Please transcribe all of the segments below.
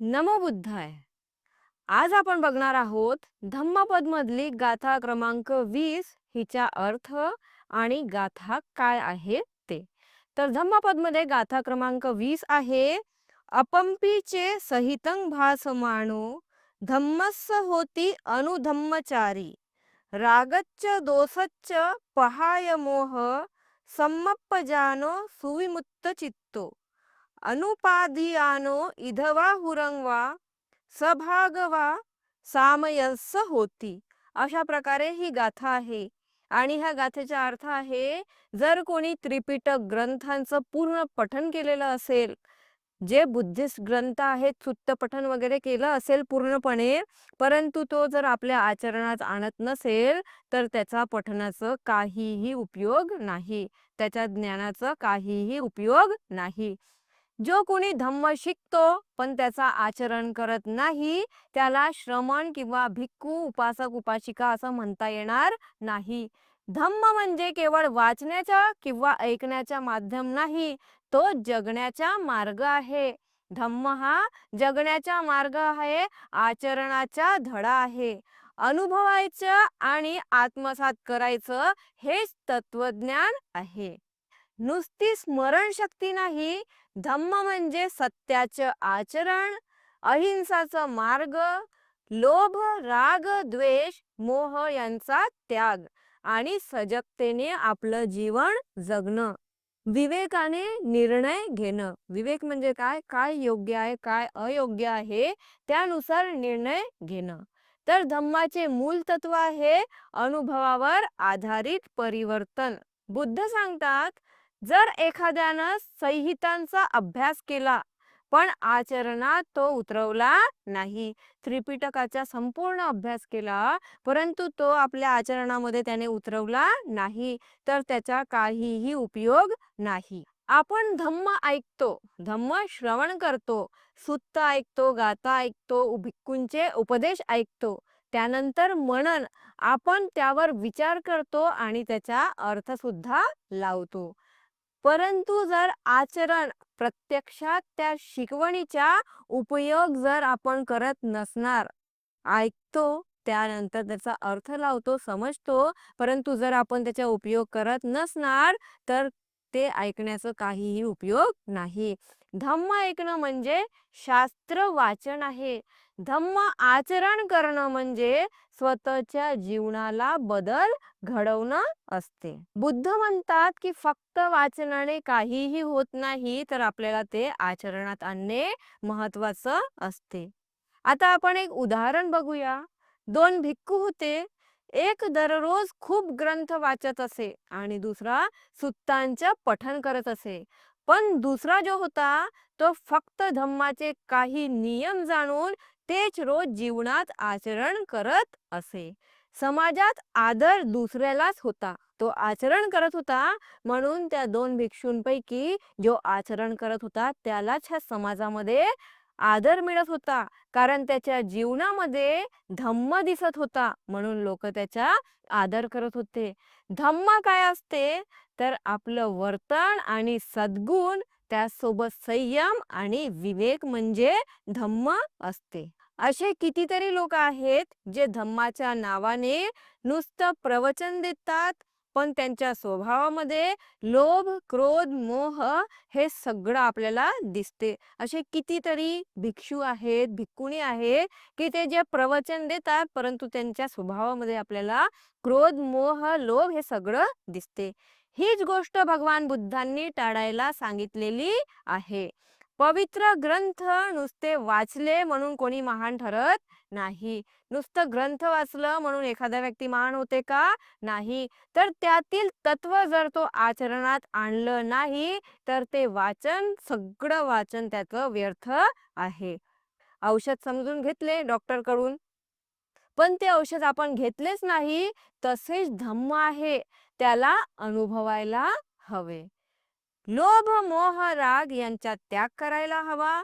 नमो बुद्धाय. आज आपण बघणार आहोत धम्मपद मधली गाथा क्रमांक वीस हिचा अर्थ आणि गाथा काय आहे ते. तर धम्मपदमध्ये गाथा क्रमांक वीस आहे अपंपीचे सहितं भास मानो धम्मस्स होती अनुधम्मचारी रागच्च दोसच्च पहाय मोह सम्मप्पजानो सुविमुक्त चित्तो. अनुपाधियानो इधवा हुरंगवा सभागवा सामयस होती. अशा प्रकारे ही गाथा आहे. आणि ह्या गाथेचा अर्थ आहे जर कोणी त्रिपिटक ग्रंथांचं पूर्ण पठन केलेलं असेल जे बुद्धिस्ट ग्रंथ आहेत सुत्त पठन वगैरे केलं असेल पूर्णपणे परंतु तो जर आपल्या आचरणात आणत नसेल तर त्याचा पठनाचं काहीही उपयोग नाही. त्याच्या ज्ञानाचं काहीही उपयोग नाही. जो कोणी धम्म शिकतो पण त्याचा आचरण करत नाही त्याला श्रमण किंवा भिक्खू उपासक उपासिका असं म्हणता येणार नाही. धम्म म्हणजे केवळ वाचण्याचा किंवा ऐकण्याचा माध्यम नाही तो जगण्याचा मार्ग आहे. धम्म हा जगण्याचा मार्ग आहे आचरणाचा धडा आहे. अनुभवायचं आणि आत्मसात करायचं हेच तत्वज्ञान आहे. नुसती स्मरणशक्ती नाही धम्म म्हणजे सत्याचं आचरण अहिंसाचा मार्ग लोभ राग द्वेष मोह यांचा त्याग आणि सजगतेने आपलं जीवन जगणं. विवेकाने निर्णय घेणं. विवेक म्हणजे काय? काय योग्य आहे काय अयोग्य आहे त्यानुसार निर्णय घेणं. तर धम्माचे मूल तत्व आहे अनुभवावर आधारित परिवर्तन. बुद्ध सांगतात जर एखाद्यानं संहितांचा अभ्यास केला पण आचरणात तो उतरवला नाही त्रिपिटकाचा संपूर्ण अभ्यास केला परंतु तो आपल्या आचरणामध्ये त्याने उतरवला नाही तर त्याचा काहीही उपयोग नाही. आपण धम्म ऐकतो धम्म श्रवण करतो सुत्त ऐकतो गाता ऐकतो भिक्कूंचे उपदेश ऐकतो त्यानंतर मनन आपण त्यावर विचार करतो आणि त्याचा अर्थ सुद्धा लावतो. परंतु जर आचरण प्रत्यक्षात त्या शिकवणीचा उपयोग जर आपण करत नसणार ऐकतो त्यानंतर त्याचा अर्थ लावतो समजतो परंतु जर आपण त्याचा उपयोग करत नसणार तर ते ऐकण्याचं काहीही उपयोग नाही. धम्म ऐकणं म्हणजे शास्त्र वाचन आहे. धम्म आचरण करणं म्हणजे स्वतःच्या जीवनाला बदल घडवणं असते. बुद्ध म्हणतात की फक्त वाचनाने काहीही होत नाही तर आपल्याला ते आचरणात आणणे महत्वाचं असते. आता आपण एक उदाहरण बघूया. दोन भिक्खू होते. एक दररोज खूप ग्रंथ वाचत असे आणि दुसरा सुत्तांचं पठन करत असे. पण दुसरा जो होता तो फक्त धम्माचे काही नियम जाणून तेच रोज जीवनात आचरण करत असे. समाजात आदर दुसऱ्यालाच होता. तो आचरण करत होता म्हणून त्या दोन भिक्षूंपैकी जो आचरण करत होता त्यालाच ह्या समाजामध्ये आदर मिळत होता. कारण त्याच्या जीवनामध्ये धम्म दिसत होता म्हणून लोक त्याचा आदर करत होते. धम्म काय असते? तर आपलं वर्तन आणि सद्गुण त्यासोबत संयम आणि विवेक म्हणजे धम्म असते. असे कितीतरी लोक आहेत जे धम्माच्या नावाने नुसतं प्रवचन देतात पण त्यांच्या स्वभावामध्ये लोभ क्रोध मोह हे सगळं आपल्याला दिसते. असे कितीतरी भिक्षू आहेत भिक्कुणी आहेत की ते जे प्रवचन देतात परंतु त्यांच्या स्वभावामध्ये आपल्याला क्रोध मोह लोभ हे सगळं दिसते. हीच गोष्ट भगवान बुद्धांनी टाळायला सांगितलेली आहे. पवित्र ग्रंथ नुसते वाचले म्हणून कोणी महान ठरत नाही. नुसतं ग्रंथ वाचलं म्हणून एखादा व्यक्ती महान होते का? नाही. तर त्यातील तत्व जर तो आचरणात आणलं नाही तर ते वाचन सगळं वाचन त्याचं व्यर्थ आहे. औषध समजून घेतले डॉक्टरकडून पण ते औषध आपण घेतलेच नाही तसेच धम्म आहे. त्याला अनुभवायला हवे. लोभ मोह राग यांचा त्याग करायला हवा.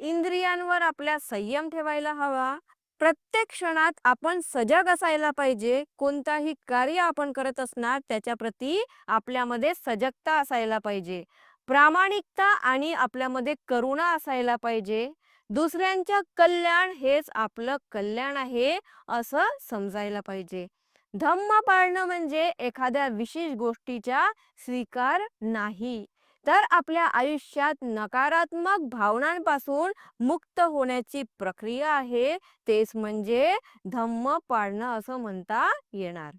इंद्रियांवर आपल्या संयम ठेवायला हवा. प्रत्येक क्षणात आपण सजग असायला पाहिजे. कोणताही कार्य आपण करत असणार त्याच्या प्रती आपल्यामध्ये सजगता असायला पाहिजे. प्रामाणिकता आणि आपल्यामध्ये करुणा असायला पाहिजे. दुसऱ्यांच्या कल्याण हेच आपलं कल्याण आहे असं समजायला पाहिजे. धम्म पाळणं म्हणजे एखाद्या विशेष गोष्टीचा स्वीकार नाही. तर आपल्या आयुष्यात नकारात्मक भावनांपासून मुक्त होण्याची प्रक्रिया आहे. तेच म्हणजे धम्म पाळणं असं म्हणता येणार.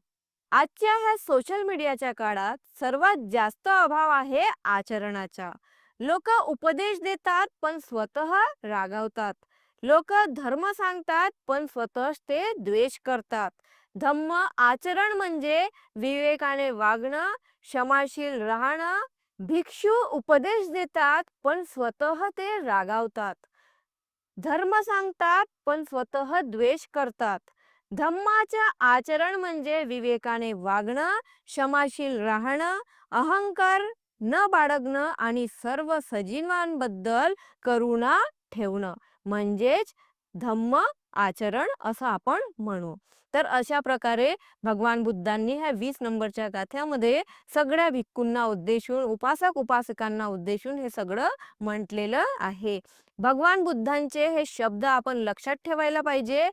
आजच्या ह्या सोशल मीडियाच्या काळात सर्वात जास्त अभाव आहे आचरणाचा. लोक उपदेश देतात पण स्वतः रागावतात. लोक धर्म सांगतात पण स्वतःच ते द्वेष करतात. धम्म आचरण म्हणजे विवेकाने वागणं क्षमाशील राहणं भिक्षू उपदेश देतात पण स्वतः ते रागावतात. धर्म सांगतात पण स्वतः द्वेष करतात. धम्माचं आचरण म्हणजे विवेकाने वागणं क्षमाशील राहणं अहंकार न बाळगणं आणि सर्व सजीवांबद्दल करुणा ठेवणं. म्हणजेच धम्म आचरण असं आपण म्हणू. तर अशा प्रकारे भगवान बुद्धांनी ह्या वीस नंबरच्या गाथ्यामध्ये सगळ्या भिक्कूंना उद्देशून उपासक उपासकांना उद्देशून हे सगळं म्हटलेलं आहे. भगवान बुद्धांचे हे शब्द आपण लक्षात ठेवायला पाहिजे.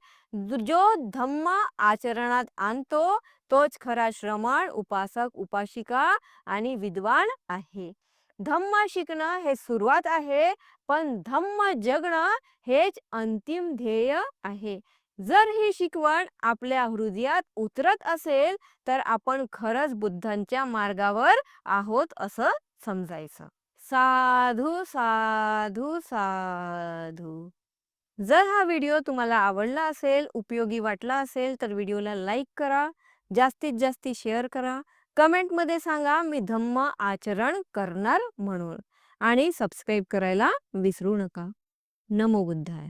जो धम्म आचरणात आणतो तोच खरा श्रमण उपासक उपासिका आणि विद्वान आहे. धम्म शिकणं हे सुरुवात आहे पण धम्म जगणं हेच अंतिम ध्येय आहे. जर ही शिकवण आपल्या हृदयात उतरत असेल तर आपण खरंच बुद्धांच्या मार्गावर आहोत असं समजायचं. साधू साधू साधू. जर हा व्हिडिओ तुम्हाला आवडला असेल उपयोगी वाटला असेल तर व्हिडिओला लाईक करा जास्तीत जास्ती शेअर करा. कमेंटमध्ये सांगा मी धम्म आचरण करणार म्हणून. आणि सबस्क्राईब करायला विसरू नका. नमो बुद्धाय.